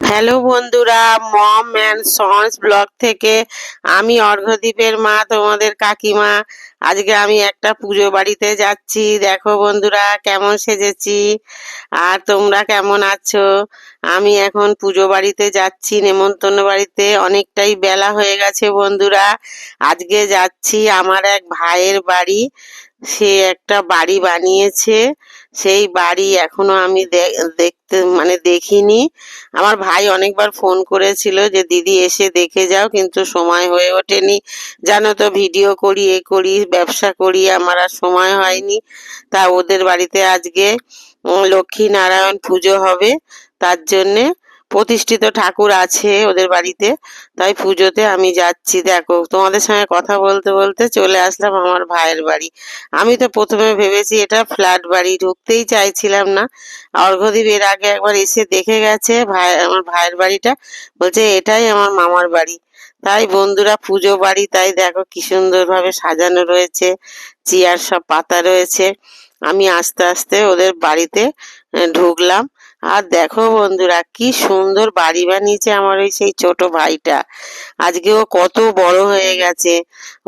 Hello বন্ধুরা, মম and sons blog থেকে আমি অর্ঘদ্বীপের মা, তোমাদের কাকিমা। আজকে আমি একটা পুজো বাড়িতে যাচ্ছি। দেখো বন্ধুরা, কেমন সেজেছি আর তোমরা কেমন আছো? আমি এখন পুজো বাড়িতে যাচ্ছি, নেমন্তন্ন বাড়িতে। অনেকটাই বেলা হয়ে গেছে বন্ধুরা। আজকে যাচ্ছি আমার এক ভাইয়ের বাড়ি। সে একটা বাড়ি বানিয়েছে। সেই বাড়ি এখনও আমি দেখতে মানে দেখিনি। আমার ভাই অনেকবার ফোন করেছিল যে, দিদি, এসে দেখে যাও, কিন্তু সময় হয়ে ওঠেনি। জানো তো, ভিডিও করি, এ করি, ব্যবসা করি, আমার আর সময় হয়নি। তা ওদের বাড়িতে আজকে লক্ষ্মী নারায়ণ পুজো হবে। তার জন্যে প্রতিষ্ঠিত ঠাকুর আছে ওদের বাড়িতে। তাই পুজোতে আমি যাচ্ছি। দেখো, তোমাদের সঙ্গে কথা বলতে বলতে চলে আসলাম আমার ভাইয়ের বাড়ি। আমি তো প্রথমে ভেবেছি এটা ফ্ল্যাট বাড়ি, ঢুকতেই চাইছিলাম না। অর্ঘদ্বীপ এর আগে একবার এসে দেখে গেছে ভাই, আমার ভাইয়ের বাড়িটা। বলছে, এটাই আমার মামার বাড়ি। তাই বন্ধুরা, পুজো বাড়ি, তাই দেখো কি সুন্দরভাবে সাজানো রয়েছে। চেয়ার সব পাতা রয়েছে। আমি আস্তে আস্তে ওদের বাড়িতে ঢুকলাম। আর দেখো বন্ধুরা, কি সুন্দর বাড়ি বানিয়েছে আমার ওই সেই ছোট ভাইটা। আজকে ও কত বড় হয়ে গেছে।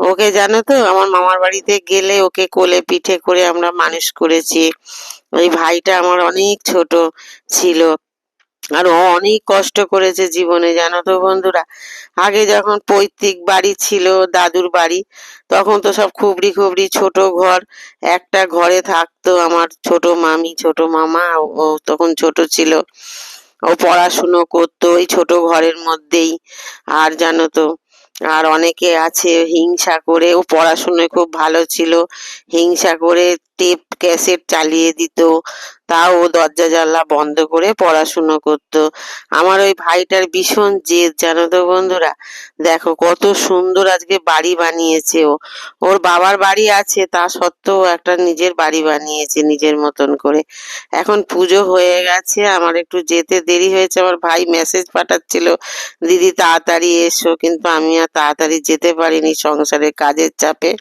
ওকে জানো তো, আমার মামার বাড়িতে গেলে ওকে কোলে পিঠে করে আমরা মানুষ করেছি। ওই ভাইটা আমার অনেক ছোট ছিল। আর অনেক কষ্ট করেছে জীবনে, জানো তো বন্ধুরা। আগে যখন পৈতৃক বাড়ি ছিল, দাদুর বাড়ি, তখন তো সব খুবড়ি খুবড়ি, ছোট ঘর, একটা ঘরে থাকতো আমার ছোট মামি, ছোট মামা, ও- তখন ছোট ছিল। ও পড়াশুনো করতো ওই ছোট ঘরের মধ্যেই। আর জানো তো, আর অনেকে আছে হিংসা করে, ও পড়াশুনোয় খুব ভালো ছিল, হিংসা করে টেপ ক্যাসেট চালিয়ে দিত। তাও দরজা জানলা বন্ধ করে পড়াশুনো করতো। আমার ওই ভাইটার ভীষণ জেদ, জানো তো বন্ধুরা? দেখো কত সুন্দর আজকে বাড়ি বানিয়েছে ও। ওর বাবার বাড়ি আছে, তা সত্ত্বেও একটা নিজের বাড়ি বানিয়েছে নিজের মতন করে। এখন পুজো হয়ে গেছে, আমার একটু যেতে দেরি হয়েছে, আমার ভাই মেসেজ পাঠাচ্ছিল, দিদি, তাড়াতাড়ি এসো। কিন্তু আমি আর তাড়াতাড়ি যেতে পারিনি সংসারের কাজের চাপে।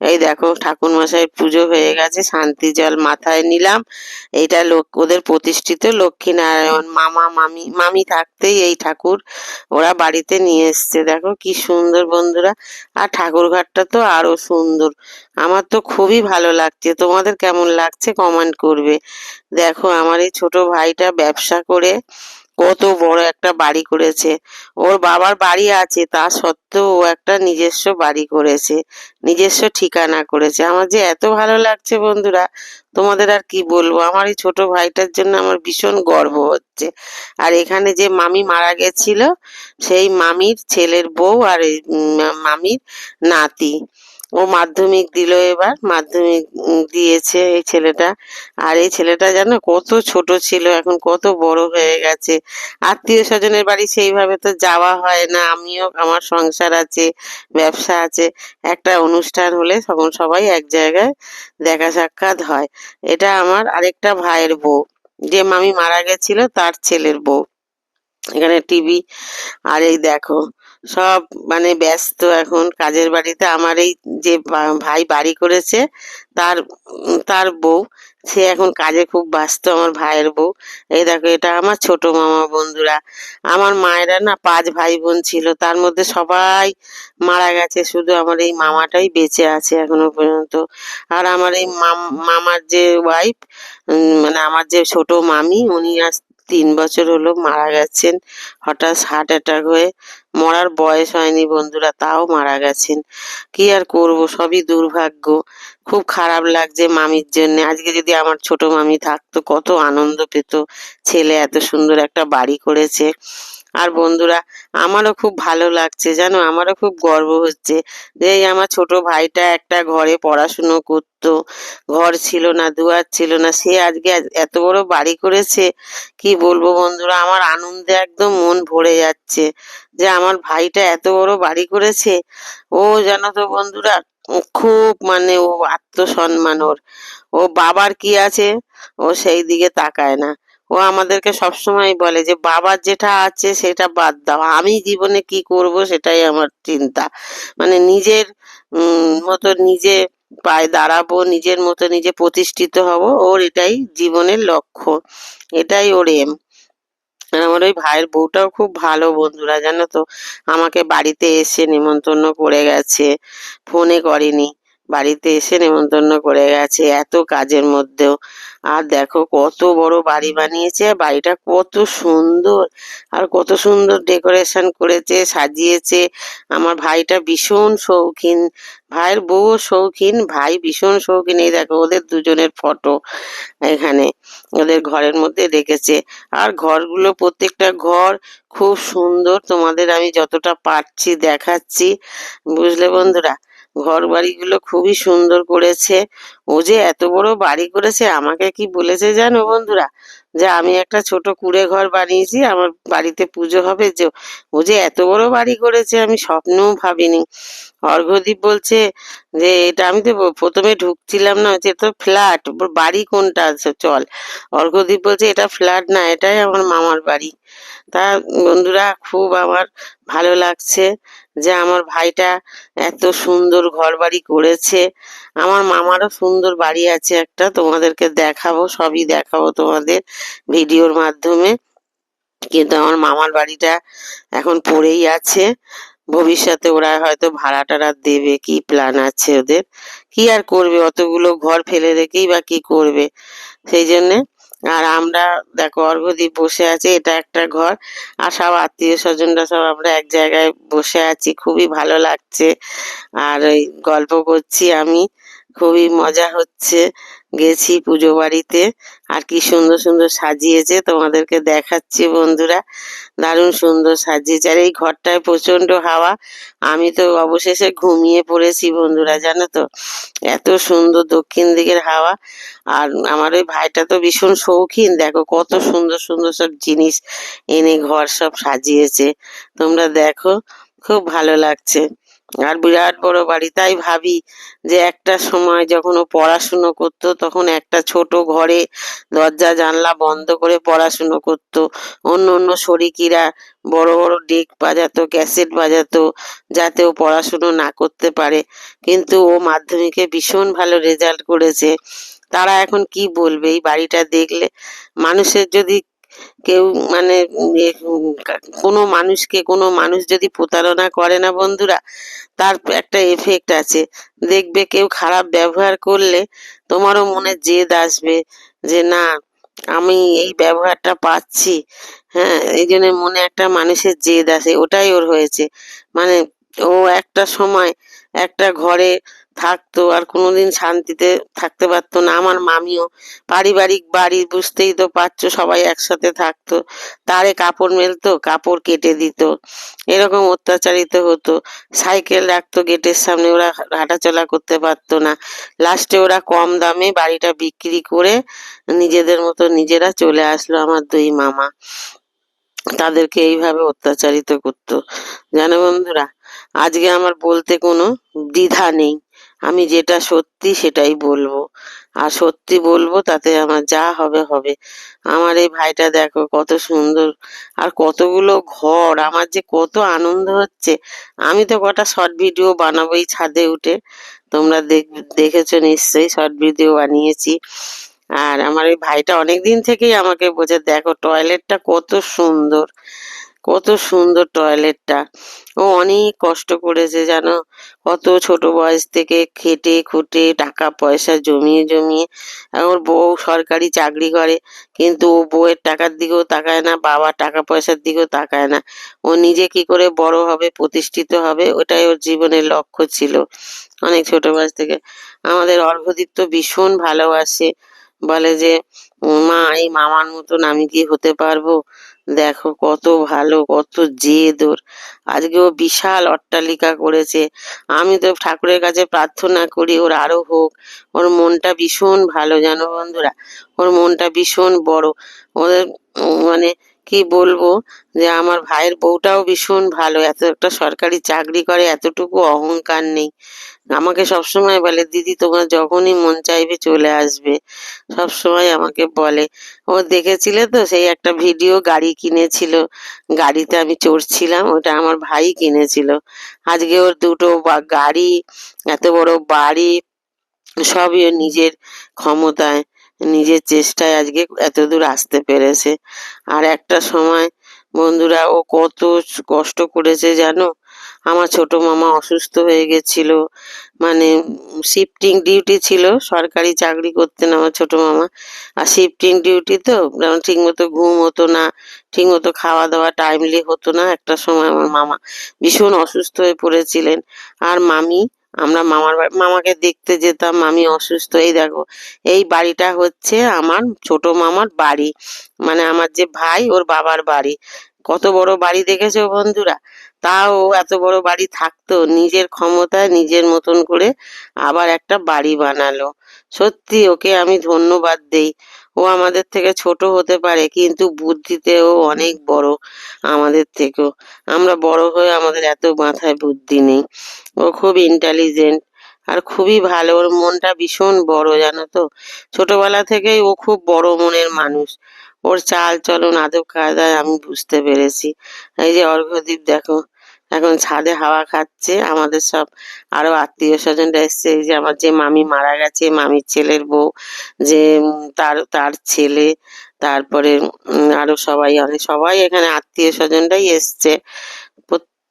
এই দেখো ঠাকুর মশাইয়ের পুজো হয়ে গেছে, শান্তি জল মাথায় নিলাম। এইটা লোক, ওদের প্রতিষ্ঠিত লক্ষ্মী নারায়ণ মামা, মামি মামি থাকতেই এই ঠাকুর ওরা বাড়িতে নিয়ে এসছে। দেখো কি সুন্দর বন্ধুরা, আর ঠাকুর ঘরটা তো আরও সুন্দর। আমার তো খুবই ভালো লাগছে। তোমাদের কেমন লাগছে কমেন্ট করবে। দেখো আমার এই ছোট ভাইটা ব্যবসা করে কত বড় একটা বাড়ি করেছে। ওর বাবার বাড়ি আছে, তা সত্ত্বেও ও একটা নিজস্ব বাড়ি করেছে, নিজস্ব ঠিকানা করেছে। আমার যে এত ভালো লাগছে বন্ধুরা, তোমাদের আর কি বলব? আমার এই ছোট ভাইটার জন্য আমার ভীষণ গর্ব হচ্ছে। আর এখানে যে মামি মারা গেছিল, সেই মামির ছেলের বউ আর মামির নাতি। ও মাধ্যমিক দিল এবার, মাধ্যমিক দিয়েছে এই ছেলেটা। আর এই ছেলেটা জানো কত ছোট ছিল, এখন কত বড় হয়ে গেছে। আত্মীয় স্বজনের বাড়ি সেইভাবে তো যাওয়া হয় না, আমিও, আমার সংসার আছে, ব্যবসা আছে। একটা অনুষ্ঠান হলে তখন সবাই এক জায়গায় দেখা সাক্ষাৎ হয়। এটা আমার আরেকটা ভাইয়ের বউ, যে মামি মারা গেছিল তার ছেলের বউ। এখানে টিভি, আর এই দেখো সব মানে ব্যস্ত এখন। কাজের বাড়িতে আমার এই যে ভাই বাড়ি করেছে, তার তার বউ, সে এখন কাজে খুব ব্যস্ত, আমার ভাইয়ের বউ। এই দেখো, এটা আমার ছোট মামা বন্ধুরা। আমার মায়েরা না পাঁচ ভাই বোন ছিল, তার মধ্যে সবাই মারা গেছে, শুধু আমার এই মামাটাই বেঁচে আছে এখনও পর্যন্ত। আর আমার এই মাম- মামার যে ওয়াইফ মানে আমার যে ছোট মামি, উনি আজ তিন বছর হলো মারা গেছেন। হঠাৎ হার্ট অ্যাটাক হয়ে মরার বয়স হয়নি বন্ধুরা, তাও মারা গেছেন। কি আর করব, সবই দুর্ভাগ্য। খুব খারাপ লাগছে মামির জন্য। আজকে যদি আমার ছোট মামি থাকতো, কত আনন্দ পেত। ছেলে এত সুন্দর একটা বাড়ি করেছে। আর বন্ধুরা, আমারও খুব ভালো লাগছে, জানো? আমারও খুব গর্ব হচ্ছে। যে এই আমার ছোট ভাইটা একটা ঘরে পড়াশুনো করতো, ঘর ছিল না, দুয়ার ছিল না, সে আজকে এত- বড় বাড়ি করেছে, কি বলব বন্ধুরা? আমার আনন্দে একদম মন ভরে যাচ্ছে যে আমার ভাইটা এত বড় বাড়ি করেছে। ও জানো তো বন্ধুরা খুব মানে ও আত্মসম্মান ওর। ও বাবার কি আছে? ও সেই দিকে তাকায় না। ও আমাদেরকে সবসময় বলে যে, বাবার যেটা আছে সেটা বাদ দাও। আমি জীবনে কি করব সেটাই আমার চিন্তা। মানে নিজের মতো নিজে পায়ে দাঁড়াবো, নিজের মতো নিজে প্রতিষ্ঠিত হব, ওর এটাই জীবনের লক্ষ্য। এটাই ওর এম আমার ওই ভাইয়ের বউটাও খুব ভালো বন্ধুরা, জানো তো? আমাকে বাড়িতে এসে নেমন্তন্ন করে গেছে, ফোনে করেনি। বাড়িতে এসে নেমন্তন্ন করে গেছে এত কাজের মধ্যেও। আর দেখো কত বড় বাড়ি বানিয়েছে, বাড়িটা কত সুন্দর। আর কত সুন্দর ডেকোরেশন করেছে, সাজিয়েছে। আমার ভাইটা ভীষণ শৌখিন, ভাইয়ের বউ শৌখিন, ভাই ভীষণ শৌখিন। এই দেখো ওদের দুজনের ফটো এখানে ওদের ঘরের মধ্যে রেখেছে। আর ঘরগুলো প্রত্যেকটা ঘর খুব সুন্দর। তোমাদের আমি যতটা পারছি দেখাচ্ছি। বুঝলে বন্ধুরা? ঘর বাড়িগুলো খুবই সুন্দর করেছে। ও যে এত বড় বাড়ি করেছে, আমাকে কি বলেছে জানো বন্ধুরা? যে আমি একটা ছোট কুড়ে ঘর বানিয়েছি, আমার বাড়িতে পুজো হবে যে, ও যে এত বড় বাড়ি করেছে, আমি স্বপ্নেও ভাবিনি। অর্ঘ্যদীপ বলছে যে, এটা আমি তো প্রথমে ঢুকছিলাম না যে তো ফ্ল্যাট, বাড়ি কোনটা আছে, চল। অর্ঘ্যদীপ বলছে, এটা ফ্ল্যাট না, এটাই আমার মামার বাড়ি। তা বন্ধুরা, খুব আমার ভালো লাগছে। যে আমার ভাইটা এত সুন্দর ঘর বাড়ি করেছে। আমার মামারও সুন্দর বাড়ি আছে একটা, তোমাদেরকে দেখাবো, সবই দেখাবো তোমাদের ভিডিওর মাধ্যমে। কিন্তু আমার মামার বাড়িটা এখন পড়েই আছে। ভবিষ্যতে ওরা হয়তো ভাড়া টাড়া দেবে, কি প্ল্যান আছে ওদের? কি আর করবে? অতগুলো ঘর ফেলে রেখেই বা কি করবে? সেই জন্যে আর আমরা, দেখো অর্ঘদীপ বসে আছে, এটা একটা ঘর, আর সব আত্মীয় স্বজনরা সব আমরা এক জায়গায় বসে আছি, খুবই ভালো লাগছে। আর ওই গল্প করছি আমি, খুবই মজা হচ্ছে। গেছি পুজো বাড়িতে। আর কি সুন্দর সুন্দর সাজিয়েছে তোমাদেরকে দেখাচ্ছি বন্ধুরা। দারুণ সুন্দর সাজিয়েছে। আর এই ঘরটায় প্রচণ্ড হাওয়া। আমি তো অবশেষে ঘুমিয়ে পড়েছি বন্ধুরা, জানো তো? এত সুন্দর দক্ষিণ দিকের হাওয়া। আর আমার ওই ভাইটা তো ভীষণ শৌখিন। দেখো কত সুন্দর সুন্দর সব জিনিস এনে ঘর সব সাজিয়েছে। তোমরা দেখো, খুব ভালো লাগছে। আর বিরাট বড় বাড়ি। তাই ভাবি যে একটা সময় যখন ও পড়াশুনো করতো তখন একটা ছোট ঘরে দরজা, জানলা বন্ধ করে পড়াশুনো করতো। অন্য অন্য শরিকিরা বড় বড় ডেক বাজাতো, ক্যাসেট বাজাতো যাতে ও পড়াশুনো না করতে পারে। কিন্তু ও মাধ্যমিকে ভীষণ ভালো রেজাল্ট করেছে। তারা এখন কি বলবে? এই বাড়িটা দেখলে মানুষের যদি কেউ মানে কোনো মানুষকে, কোনো মানুষ যদি প্রতারণা করে না বন্ধুরা, তার একটা এফেক্ট আছে। দেখবে কেউ খারাপ ব্যবহার করলে তোমারও মনে জেদ আসবে যে, না, আমি এই ব্যবহারটা পাচ্ছি। হ্যাঁ এই জন্য মনে একটা মানুষের জেদ আসে, ওটাই ওর হয়েছে। মানে ও একটা সময় একটা ঘরে থাকতো আর কোনোদিন শান্তিতে থাকতে পারতো না। আমার মামিও পারিবারিক বাড়ি বুঝতেই তো পারছ, সবাই একসাথে থাকতো। তারে কাপড় মেলতো, কাপড় কেটে দিত। এরকম অত্যাচারিত হতো। সাইকেল রাখতো গেটের সামনে, ওরা হাঁটাচলা করতে পারতো না। লাস্টে ওরা কম দামে বাড়িটা বিক্রি করে নিজেদের মতো নিজেরা চলে আসলো আমার দুই মামা। তাদেরকে এইভাবে অত্যাচারিত করতো। জানো বন্ধুরা, আজকে আমার বলতে কোনো দ্বিধা নেই। আমি যেটা সত্যি সেটাই বলব। আর সত্যি বলব, তাতে আমার যা হবে হবে। আমার এই ভাইটা দেখো কত সুন্দর। আর কতগুলো ঘর, আমার যে কত আনন্দ হচ্ছে। আমি তো কটা শর্ট ভিডিও বানাবো এই ছাদে উঠে। তোমরা দেখ, দেখেছ নিশ্চয়ই শর্ট ভিডিও বানিয়েছি। আর আমার এই ভাইটা অনেক দিন থেকেই আমাকে বোঝে দেখো টয়লেটটা কত সুন্দর। কত সুন্দর টয়লেটটা ও অনেক কষ্ট করেছে জানো? কত ছোট বয়স থেকে খেটে খুটে টাকা পয়সা জমিয়ে জমিয়ে। ওর বউ সরকারি চাকরি করে, কিন্তু ও বউয়ের টাকার দিকেও তাকায় না, বাবার টাকা পয়সার দিকেও তাকায় না। ও নিজে কি করে বড় হবে, প্রতিষ্ঠিত হবে, ওটাই ওর জীবনের লক্ষ্য ছিল অনেক ছোট বয়স থেকে। আমাদের অর্ঘদীপ তো ভীষণ ভালোবাসে। বলে যে, মা, এই মামার মতন আমি কি হতে পারব? দেখো কত ভালো, কত জেদ ওর। আজকে ও বিশাল অট্টালিকা করেছে। আমি তো ঠাকুরের কাছে প্রার্থনা করি ওর আরও হোক। ওর মনটা ভীষণ ভালো, জানো বন্ধুরা? ওর মনটা ভীষণ বড়। ওদের মানে কি বলব? যে আমার ভাইয়ের বউটাও ভীষণ ভালো, এত একটা সরকারি চাকরি করে, এতটুকু অহংকার নেই। আমাকে সবসময় বলে, দিদি, তোমার যখনই মন চাইবে চলে আসবে। সবসময় আমাকে বলে। ও দেখেছিলে তো, সেই একটা ভিডিও গাড়ি কিনেছিল। গাড়িতে আমি চড়ছিলাম, ওটা আমার ভাই কিনেছিল। আজকে ওর দুটো গাড়ি, এত বড় বাড়ি, সবই ওর নিজের ক্ষমতায়। নিজের চেষ্টায় আজকে এত দূর আসতে পেরেছে। আর একটা সময় বন্ধুরা ও কত কষ্ট করেছে জানো? আমার ছোট মামা অসুস্থ হয়ে গেছিল। মানে শিফটিং ডিউটি ছিল, সরকারি চাকরি করতেন আমার ছোট মামা। আর শিফটিং ডিউটি তো যেমন ঠিকমতো ঘুম হতো না, ঠিকমতো খাওয়া দাওয়া টাইমলি হতো না একটা সময় আমার মামা ভীষণ অসুস্থ হয়ে পড়েছিলেন। আর মামি আমরা মামার মামাকে দেখতে যেতাম, মামি অসুস্থ। এই দেখো, এই বাড়িটা হচ্ছে আমার ছোট মামার বাড়ি। মানে আমার যে ভাই, ওর বাবার বাড়ি। কত বড় বাড়ি দেখেছ বন্ধুরা? তাও এত বড় বাড়ি থাকতো, নিজের ক্ষমতায় নিজের মতন করে আবার একটা বাড়ি বানালো। সত্যি, ওকে আমি ধন্যবাদ দেই। ও আমাদের থেকে ছোট হতে পারে, কিন্তু বুদ্ধিতে ও অনেক বড় আমাদের থেকেও। আমরা বড় হয়ে আমাদের এত মাথায় বুদ্ধি নেই। ও খুব ইন্টেলিজেন্ট আর খুবই ভালো। ওর মনটা ভীষণ বড়, জানো তো? ছোটবেলা থেকেই ও খুব বড় মনের মানুষ। ওর চাল চলন আদব কায়দায় আমি বুঝতে পেরেছি। এই যে অর্ঘ্যদীপ, দেখো এখন ছাদে হাওয়া খাচ্ছে। আমাদের সব আরও আত্মীয় স্বজনরা এসছে। যে আমার যে মামি মারা গেছে, মামির ছেলের বউ, যে তার তার ছেলে, তারপরে আরও সবাই, অনেক সবাই এখানে আত্মীয় স্বজনরাই এসছে।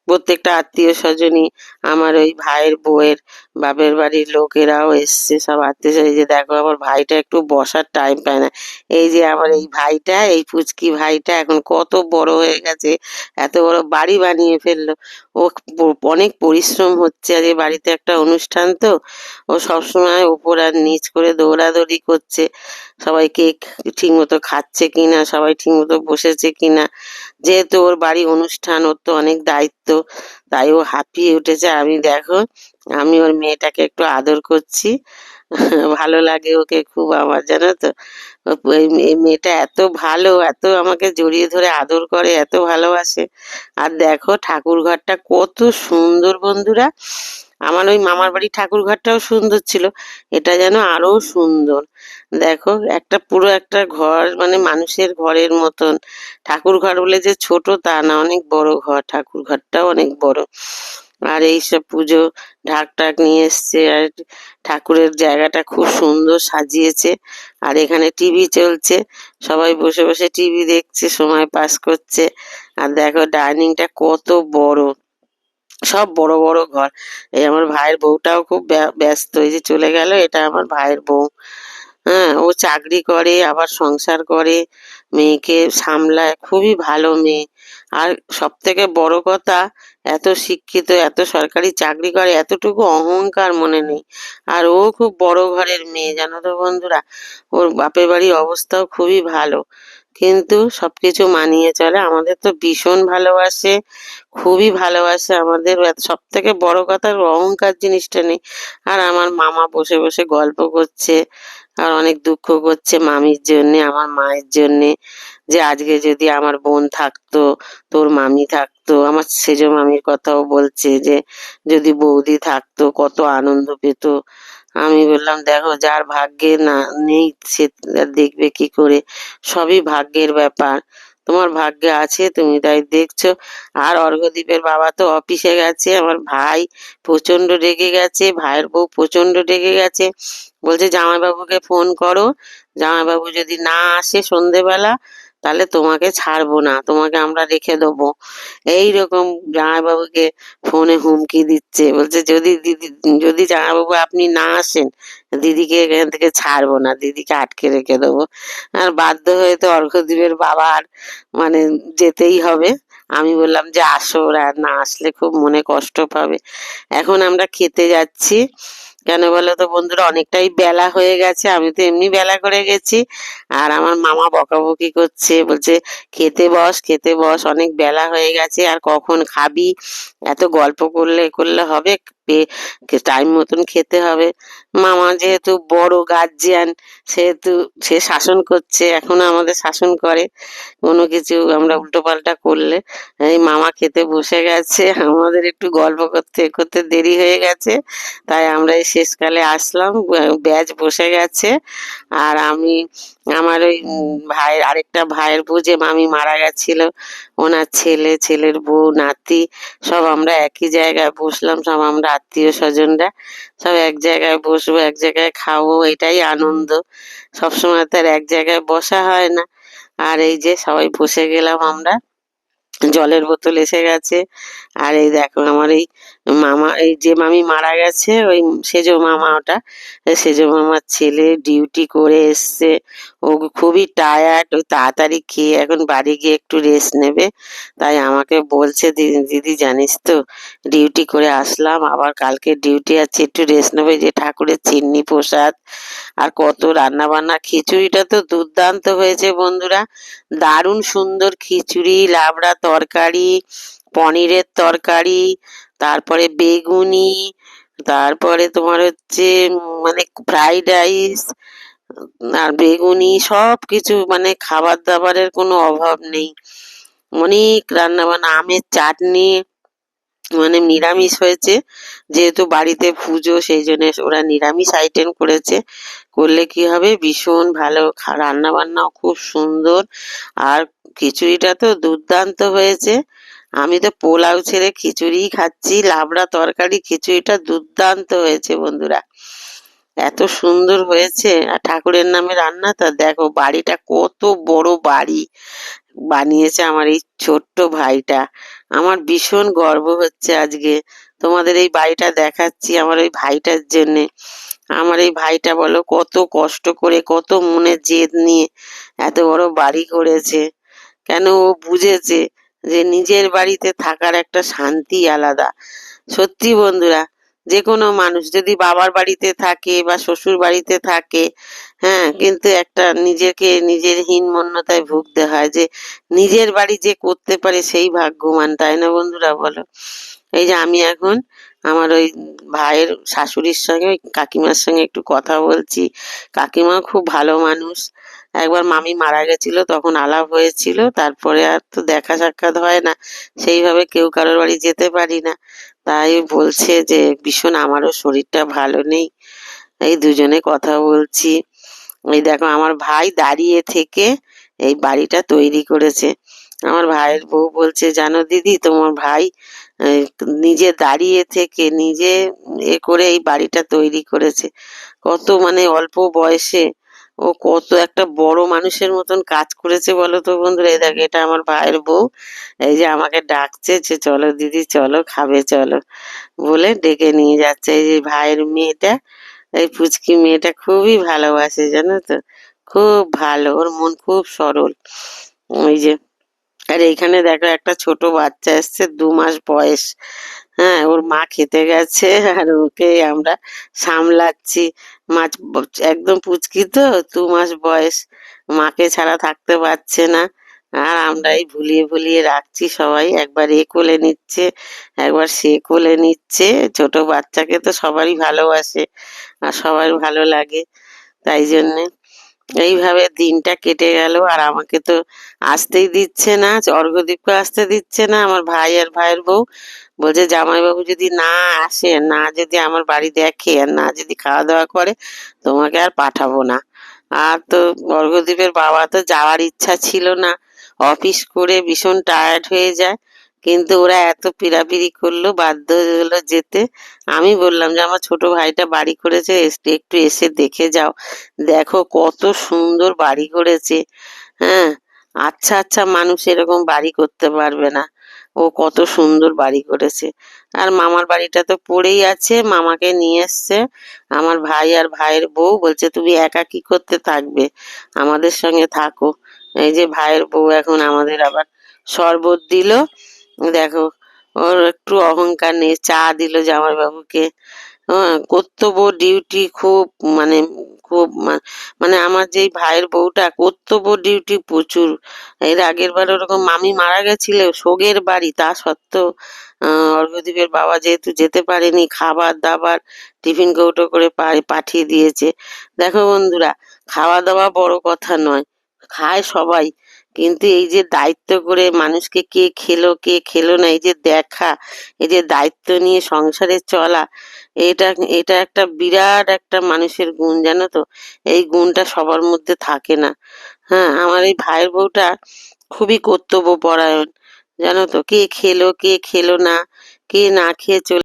প্রত্যেকটা আত্মীয় স্বজনই আমার ওই ভাইয়ের বউয়ের, বাপের বাড়ির লোকেরাও এসছে, সব আত্মীয় স্বজন যে দেখো আমার ভাইটা একটু বসার টাইম পায় না। এই যে আমার এই ভাইটা, এই পুচকি ভাইটা এখন কত বড় হয়ে গেছে, এত বড় বাড়ি বানিয়ে ফেলল। ও অনেক পরিশ্রম হচ্ছে আর বাড়িতে একটা অনুষ্ঠান তো, ও সবসময় উপর আর নিচ করে দৌড়াদৌড়ি করছে। সবাই কেক ঠিক মতো খাচ্ছে কিনা, সবাই ঠিক মতো বসেছে কিনা, যেহেতু ওর বাড়ি অনুষ্ঠান, ওর তো অনেক দায়িত্ব। তাই ও হাঁপিয়ে উঠেছে। আমি দেখো, আমি ওর মেয়েটাকে একটু আদর করছি। ভালো লাগে ওকে খুব আমার, জানো তো? এই মেয়েটা এত ভালো, এত আমাকে জড়িয়ে ধরে আদর করে, এত ভালোবাসে। আর দেখো ঠাকুর ঘরটা কত সুন্দর বন্ধুরা। আমার ওই মামার বাড়ি ঠাকুর ঘরটাও সুন্দর ছিল। এটা যেন আরও সুন্দর। দেখো, একটা পুরো একটা ঘর মানে মানুষের ঘরের মতন। ঠাকুর ঘর বলে যে ছোট, তা না, অনেক বড় ঘর। ঠাকুর ঘরটাও অনেক বড়। আর এইসব পুজো ঢাক টাক নিয়ে এসছে, আর ঠাকুরের জায়গাটা খুব সুন্দর সাজিয়েছে। আর এখানে টিভি চলছে, সবাই বসে বসে টিভি দেখছে, সময় পাস করছে। আর দেখো, ডাইনিংটা কত বড়। সব বড় বড় ঘর। এই আমার ভাইয়ের বউটাও খুব ব্য- ব্যস্ত, এই যে চলে গেল, এটা আমার ভাইয়ের বউ। হ্যাঁ ও চাকরি করে, আবার সংসার করে, মেয়েকে সামলায়, খুবই ভালো মেয়ে। আর সব থেকে বড় কথা, এত শিক্ষিত, এত সরকারি চাকরি করে, এতটুকু অহংকার মনে নেই। আর ও খুব বড় ঘরের মেয়ে, জানো তো বন্ধুরা? ওর বাপের বাড়ির অবস্থাও খুবই ভালো। কিন্তু সবকিছু মানিয়ে চলে। আমাদের তো ভীষণ ভালোবাসে, খুবই ভালোবাসে আমাদের। সব থেকে বড় কথা অহংকার জিনিসটা নেই। আর আমার মামা বসে বসে গল্প করছে, আর অনেক দুঃখ করছে মামির জন্যে, আমার মায়ের জন্যে, যে আজকে যদি আমার বোন থাকতো, তোর মামি থাকতো, আমার সেজ মামির কথাও বলছে যে যদি বৌদি থাকতো, কত আনন্দ পেত। আমি বললাম, দেখো, যার ভাগ্যে না, নেই, সে দেখবে কি করে? সবই ভাগ্যের ব্যাপার। তোমার ভাগ্যে আছে, তুমি তাই দেখছ। আর অর্ঘ্যদীপের বাবা তো অফিসে গেছে, আমার ভাই প্রচণ্ড রেগে গেছে, ভাইয়ের বউ প্রচণ্ড রেগে গেছে। বলছে, জামাইবাবুকে ফোন করো, জামাইবাবু যদি না আসে সন্ধেবেলা তাহলে তোমাকে ছাড়বো না, তোমাকে আমরা রেখে দেবো। এইরকম জামাইবাবুকে ফোনে হুমকি দিচ্ছে, বলছে যদি দিদি, যদি জামাইবাবু আপনি না আসেন, দিদিকে এখান থেকে ছাড়বো না, দিদিকে আটকে রেখে দেবো। আর বাধ্য হয়ে তো অর্ঘ্যদীপের বাবা আর মানে যেতেই হবে। আমি বললাম যে আসো, ওরা না আসলে খুব মনে কষ্ট পাবে। এখন আমরা খেতে যাচ্ছি। কেন বলো তো বন্ধুরা, অনেকটাই বেলা হয়ে গেছে, আমি তো এমনি বেলা করে গেছি। আর আমার মামা বকাবকি করছে, বলছে, খেতে বস খেতে বস, অনেক বেলা হয়ে গেছে, আর কখন খাবি? এত গল্প করলে করলে হবে টাইম মতন খেতে হবে। মামা যেহেতু বড় গার্জিয়ান সেহেতু, সে শাসন করছে, এখনও আমাদের শাসন করে। কোনো কিছু আমরা উল্টো পাল্টা করলে, এই মামা খেতে বসে গেছে, আমাদের একটু গল্প করতে করতে দেরি হয়ে গেছে, তাই আমরা এসে শেষকালে আসলাম ব্যাচ বসে গেছে। আর আমি, আমার ওই ভাইয়ের, আরেকটা ভাইয়ের বউ, যে মামি মারা গেছিল, ওনার ছেলে, ছেলের বউ, নাতি, সব আমরা একই জায়গায় বসলাম, সব আমরা আত্মীয় স্বজনরা, সব এক জায়গায় বসবো, এক জায়গায় খাব এটাই আনন্দ। সবসময় তো আর এক জায়গায় বসা হয় না। আর এই যে সবাই বসে গেলাম আমরা। জলের বোতল এসে গেছে। আর এই দেখো আমার এই মামা, এই যে মামি মারা গেছে, ওই সেজো মামা ওটা, সেজো মামার ছেলে ডিউটি করে এসছে। ও খুবই টায়ার্ড ও তাড়াতাড়ি খেয়ে এখন বাড়ি গিয়ে একটু রেস্ট নেবে। তাই আমাকে বলছে, "দি- দিদি জানিস তো, ডিউটি করে আসলাম, আবার কালকে ডিউটি আছে, একটু রেস্ট নেবে যে ঠাকুরের চিন্নি প্রসাদ। আর কত রান্না বান্না খিচুড়িটা তো দুর্দান্ত হয়েছে বন্ধুরা। দারুণ সুন্দর খিচুড়ি, লাবড়া তরকারি, পনিরের তরকারি, তারপরে বেগুনি, তারপরে তোমার হচ্ছে মানে ফ্রাইড রাইস আর বেগুনি সব কিছু মানে খাবার দাবারের কোনো অভাব নেই। অনেক রান্না বান্না আমের চাটনি মানে নিরামিষ হয়েছে। যেহেতু বাড়িতে পুজো, সেই জন্য ওরা নিরামিষ আইটেম করেছে। করলে কি হবে? ভীষণ ভালো রান্না বান্নাও খুব সুন্দর। আর খিচুড়িটা তো দুর্দান্ত হয়েছে। আমি তো পোলাও ছেড়ে খিচুড়িই খাচ্ছি। লাবড়া তরকারি খিচুড়িটা দুর্দান্ত হয়েছে বন্ধুরা। এত সুন্দর হয়েছে। আর ঠাকুরের নামে রান্না তা দেখো, বাড়িটা কত বড় বাড়ি। বানিয়েছে আমার এই ছোট্ট ভাইটা। আমার ভীষণ গর্ব হচ্ছে আজকে। তোমাদের এই বাড়িটা দেখাচ্ছি আমার ওই ভাইটার জন্যে। আমার এই ভাইটা বলো, কত কষ্ট করে, কত মনে জেদ নিয়ে এত বড় বাড়ি করেছে। কেন ও বুঝেছে যে নিজের বাড়িতে থাকার একটা শান্তি আলাদা। সত্যি বন্ধুরা যে কোনো মানুষ যদি বাবার বাড়িতে থাকে বা শ্বশুর বাড়িতে থাকে হ্যাঁ কিন্তু একটা নিজেকে নিজের হীনমন্যতায় ভুগতে হয় যে নিজের বাড়ি যে করতে পারে সেই ভাগ্যবান তাই না বন্ধুরা বলো? এই যে আমি এখন আমার ওই ভাইয়ের শাশুড়ির সঙ্গে ওই কাকিমার সঙ্গে একটু কথা বলছি। কাকিমা খুব ভালো মানুষ। একবার মামি মারা গেছিল তখন আলাপ হয়েছিল তারপরে আর তো দেখা সাক্ষাৎ হয় না। সেইভাবে কেউ কারোর বাড়ি যেতে পারি না। তাই বলছে যে, ভীষণ আমারও শরীরটা ভালো নেই। এই দুজনে কথা বলছি। এই দেখো, আমার ভাই দাঁড়িয়ে থেকে এই বাড়িটা তৈরি করেছে। আমার ভাইয়ের বউ বলছে, জানো দিদি, তোমার ভাই নিজে দাঁড়িয়ে থেকে নিজে এ করে এই বাড়িটা তৈরি করেছে। কত মানে অল্প বয়সে ও কত একটা বড় মানুষের মতন কাজ করেছে বলো তো বন্ধুরা। এই দেখো, এটা আমার ভাইয়ের বউ। এই যে আমাকে ডাকছে যে, চলো দিদি, চলো, খাবে, চলো। বলে ডেকে নিয়ে যাচ্ছে। এই যে ভাইয়ের মেয়েটা, এই পুচকি মেয়েটা খুবই ভালোবাসে, জানো তো? খুব ভালো, ওর মন খুব সরল। ওই যে, আর এইখানে দেখো একটা ছোট বাচ্চা এসছে, দু মাস বয়স। হ্যাঁ ওর মা খেতে গেছে, আর ওকে আমরা সামলাচ্ছি। মাছ একদম পুচকি তো, দু মাস বয়স। মাকে ছাড়া থাকতে পারছে না। আর আমরাই ভুলিয়ে ভুলিয়ে রাখছি সবাই। একবার এ কোলে নিচ্ছে, একবার সে কোলে নিচ্ছে। ছোট বাচ্চাকে তো সবারই ভালোবাসে, আর সবার ভালো লাগে। তাই জন্যে এইভাবে দিনটা কেটে গেল আর আমাকে তো আসতেই দিচ্ছে না অর্ঘদীপকে আসতে দিচ্ছে না, আমার ভাই আর ভাইয়ের বউ। বলছে, জামাইবাবু যদি না আসে, না যদি আমার বাড়ি দেখে, আর না যদি খাওয়া দাওয়া করে, তোমাকে আর পাঠাবো না। আর তো অর্ঘদীপের বাবা তো যাওয়ার ইচ্ছা ছিল না। অফিস করে ভীষণ টায়ার্ড হয়ে যায়। কিন্তু ওরা এত পিড়াপিড়ি করল, বাধ্য হলো যেতে। আমি বললাম যে, আমার ছোট ভাইটা বাড়ি করেছে একটু এসে দেখে যাও। দেখো কত সুন্দর বাড়ি করেছে। হ্যাঁ আচ্ছা আচ্ছা মানুষ এরকম বাড়ি করতে পারবে না। ও কত সুন্দর বাড়ি করেছে। আর মামার বাড়িটা তো পড়েই আছে, মামাকে নিয়ে এসছে। আমার ভাই আর ভাইয়ের বউ বলছে, তুমি একা কি করতে থাকবে? আমাদের সঙ্গে থাকো। এই যে ভাইয়ের বউ এখন আমাদের আবার শরবত দিল। দেখো ওর একটু অহংকার নেই চা দিল জামাইবাবুকে। হ্যাঁ কর্তব্য ডিউটি খুব মানে খুব মানে আমার যেই ভাইয়ের বউটা কর্তব্য ডিউটি প্রচুর। এর আগের বার ওরকম মামি মারা গেছিল সোগের বাড়ি তা সত্ত্বেও আহ, অর্ঘ্যদীপের বাবা যেহেতু যেতে পারেনি খাবার দাবার টিফিন কৌটো করে পাঠিয়ে দিয়েছে। দেখো বন্ধুরা খাওয়া দাওয়া বড় কথা নয় খায় সবাই। কিন্তু এই যে দায়িত্ব করে মানুষকে কে খেলো কে খেলো না, এই যে দেখা, এই যে দায়িত্ব নিয়ে সংসারে চলা, এটা এটা একটা বিরাট একটা মানুষের গুণ, জানো তো? এই গুণটা সবার মধ্যে থাকে না। হ্যাঁ আমার এই ভাইয়ের বউটা খুবই কর্তব্য পরায়ণ জানো তো? কে খেলো কে খেলো না, কে না খেয়ে চলে